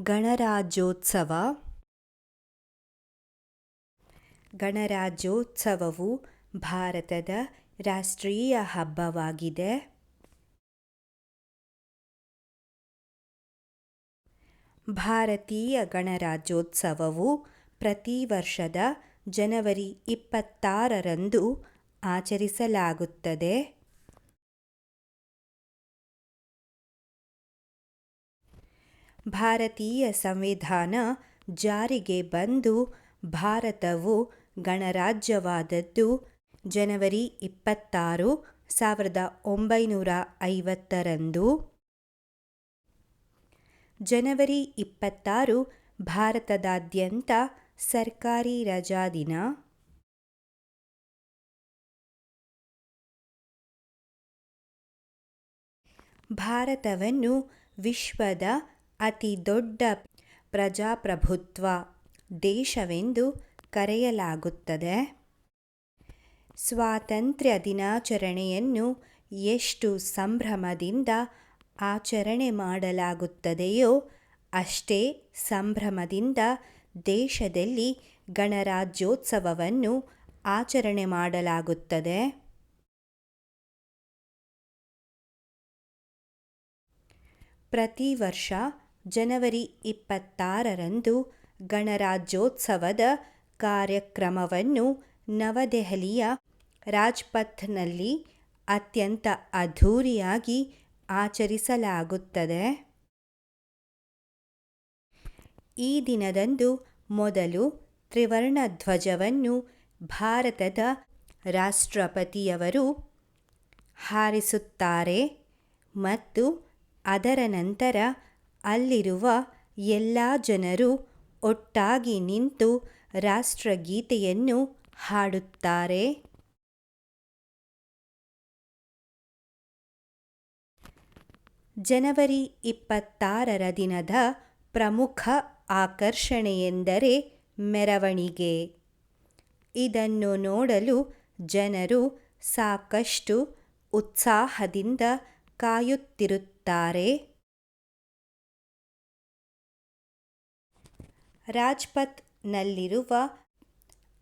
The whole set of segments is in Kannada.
ಗಣರಾಜ್ಯೋತ್ಸವ. ಗಣರಾಜ್ಯೋತ್ಸವವು ಭಾರತದ ರಾಷ್ಟ್ರೀಯ ಹಬ್ಬವಾಗಿದೆ. ಭಾರತೀಯ ಗಣರಾಜ್ಯೋತ್ಸವವು ಪ್ರತಿ ವರ್ಷದ ಜನವರಿ ಇಪ್ಪತ್ತಾರರಂದು ಆಚರಿಸಲಾಗುತ್ತದೆ. ಭಾರತೀಯ ಸಂವಿಧಾನ ಜಾರಿಗೆ ಬಂದು ಭಾರತವು ಗಣರಾಜ್ಯವಾದದ್ದು. ಜನವರಿ ಇಪ್ಪತ್ತಾರು, ಸಾವಿರದ ಒಂಬೈನೂರ ಐವತ್ತರಂದು. ಜನವರಿ ಇಪ್ಪತ್ತಾರು, ಭಾರತದಾದ್ಯಂತ ಸರ್ಕಾರಿ ರಜಾದಿನ ಭಾರತವನ್ನು ವಿಶ್ವದ ಅತಿ ದೊಡ್ಡ ಪ್ರಜಾಪ್ರಭುತ್ವ ದೇಶವೆಂದು ಕರೆಯಲಾಗುತ್ತದೆ. ಸ್ವಾತಂತ್ರ್ಯ ದಿನಾಚರಣೆಯನ್ನು ಎಷ್ಟು ಸಂಭ್ರಮದಿಂದ ಆಚರಣೆ ಮಾಡಲಾಗುತ್ತದೆಯೋ ಅಷ್ಟೇ ಸಂಭ್ರಮದಿಂದ ದೇಶದಲ್ಲಿ ಗಣರಾಜ್ಯೋತ್ಸವವನ್ನು ಆಚರಣೆ ಮಾಡಲಾಗುತ್ತದೆ. ಪ್ರತಿ ವರ್ಷ ಜನವರಿ ಇಪ್ಪತ್ತಾರರಂದು ಗಣರಾಜ್ಯೋತ್ಸವದ ಕಾರ್ಯಕ್ರಮವನ್ನು ನವದೆಹಲಿಯ ರಾಜ್ಪಥ್ನಲ್ಲಿ ಅತ್ಯಂತ ಅದ್ಧೂರಿಯಾಗಿ ಆಚರಿಸಲಾಗುತ್ತದೆ. ಈ ದಿನದಂದು ಮೊದಲು ತ್ರಿವರ್ಣ ಧ್ವಜವನ್ನು ಭಾರತದ ರಾಷ್ಟ್ರಪತಿಯವರು ಹಾರಿಸುತ್ತಾರೆ ಮತ್ತು ಅದರ ನಂತರ ಅಲ್ಲಿರುವ ಎಲ್ಲ ಜನರು ಒಟ್ಟಾಗಿ ನಿಂತು ರಾಷ್ಟ್ರಗೀತೆಯನ್ನು ಹಾಡುತ್ತಾರೆ. ಜನವರಿ ಇಪ್ಪತ್ತಾರರ ದಿನದ ಪ್ರಮುಖ ಆಕರ್ಷಣೆಯೆಂದರೆ ಮೆರವಣಿಗೆ. ಇದನ್ನು ನೋಡಲು ಜನರು ಸಾಕಷ್ಟು ಉತ್ಸಾಹದಿಂದ ಕಾಯುತ್ತಿರುತ್ತಾರೆ. ರಾಜ್ಪಥ್ನಲ್ಲಿರುವ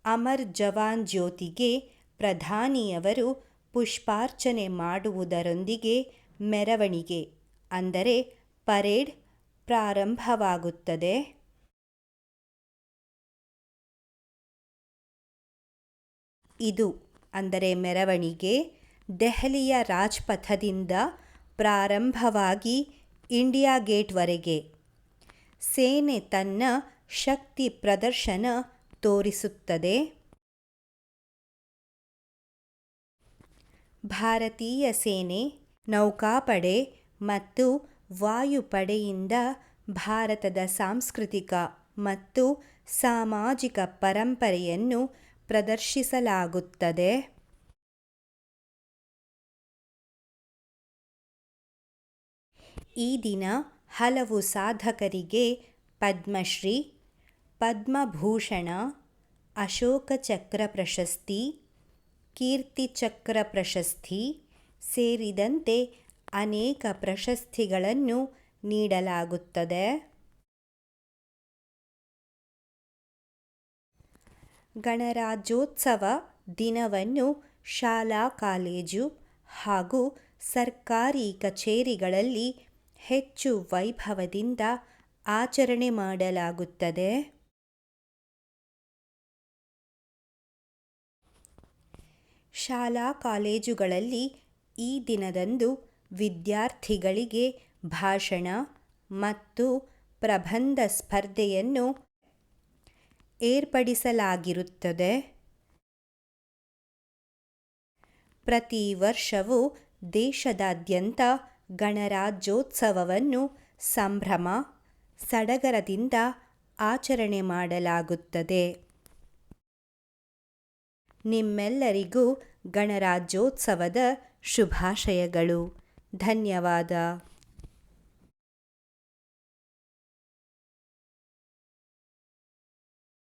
ಅಮರ್ ಜವಾನ್ ಜ್ಯೋತಿಗೆ ಪ್ರಧಾನಿಯವರು ಪುಷ್ಪಾರ್ಚನೆ ಮಾಡುವುದರೊಂದಿಗೆ ಮೆರವಣಿಗೆ, ಅಂದರೆ ಪರೇಡ್ ಪ್ರಾರಂಭವಾಗುತ್ತದೆ. ಇದು, ಅಂದರೆ ಮೆರವಣಿಗೆ, ದೆಹಲಿಯ ರಾಜ್ಪಥದಿಂದ ಪ್ರಾರಂಭವಾಗಿ ಇಂಡಿಯಾ ಗೇಟ್ವರೆಗೆ. ಸೇನೆ ತನ್ನ ಶಕ್ತಿ ಪ್ರದರ್ಶನ ತೋರಿಸುತ್ತದೆ. ಭಾರತೀಯ ಸೇನೆ, ನೌಕಾಪಡೆ ಮತ್ತು ವಾಯುಪಡೆಯಿಂದ ಭಾರತದ ಸಾಂಸ್ಕೃತಿಕ ಮತ್ತು ಸಾಮಾಜಿಕ ಪರಂಪರೆಯನ್ನು ಪ್ರದರ್ಶಿಸಲಾಗುತ್ತದೆ. ಈ ದಿನ ಹಲವು ಸಾಧಕರಿಗೆ ಪದ್ಮಶ್ರೀ ಪದ್ಮಭೂಷಣ, ಅಶೋಕ ಚಕ್ರ ಪ್ರಶಸ್ತಿ, ಕೀರ್ತಿ ಚಕ್ರ ಪ್ರಶಸ್ತಿ ಸೇರಿದಂತೆ ಅನೇಕ ಪ್ರಶಸ್ತಿಗಳನ್ನು ನೀಡಲಾಗುತ್ತದೆ. ಗಣರಾಜ್ಯೋತ್ಸವ ದಿನವನ್ನು ಶಾಲಾ, ಕಾಲೇಜು ಹಾಗೂ ಸರ್ಕಾರಿ ಕಚೇರಿಗಳಲ್ಲಿ ಹೆಚ್ಚು ವೈಭವದಿಂದ ಆಚರಣೆ ಮಾಡಲಾಗುತ್ತದೆ. ಶಾಲಾ ಕಾಲೇಜುಗಳಲ್ಲಿ ಈ ದಿನದಂದು ವಿದ್ಯಾರ್ಥಿಗಳಿಗೆ ಭಾಷಣ ಮತ್ತು ಪ್ರಬಂಧ ಸ್ಪರ್ಧೆಯನ್ನು ಏರ್ಪಡಿಸಲಾಗಿರುತ್ತದೆ. ಪ್ರತಿ ವರ್ಷವೂ ದೇಶದಾದ್ಯಂತ ಗಣರಾಜ್ಯೋತ್ಸವವನ್ನು ಸಂಭ್ರಮ, ಸಡಗರದಿಂದ ಆಚರಣೆ ಮಾಡಲಾಗುತ್ತದೆ. ನಿಮ್ಮೆಲ್ಲರಿಗೂ ಗಣರಾಜ್ಯೋತ್ಸವದ ಶುಭಾಶಯಗಳು. ಧನ್ಯವಾದ.